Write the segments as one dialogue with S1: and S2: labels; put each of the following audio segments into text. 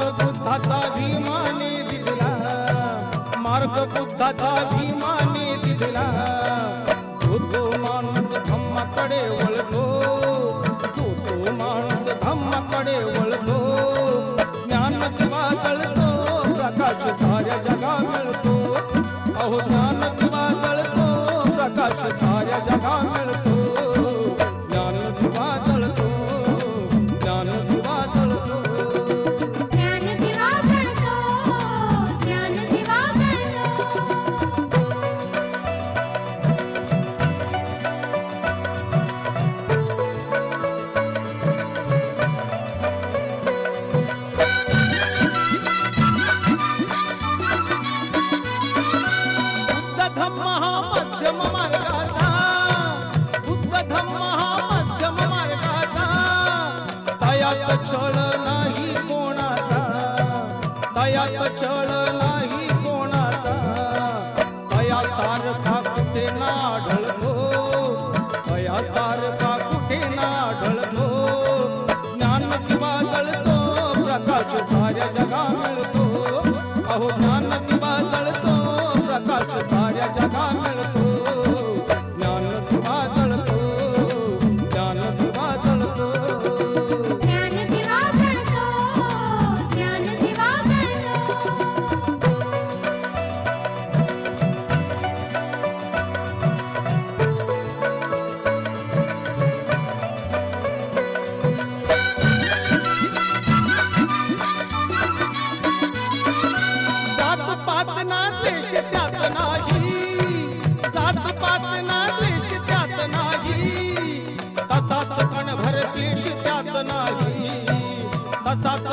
S1: मार्ग बुद्धाचा भीमाने दिला मार्ग बुद्धाचा भीमाने दिला तो माणूस धम्माकडे 啊 सत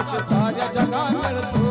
S1: प्रकाश साऱ्या जगा मिळतो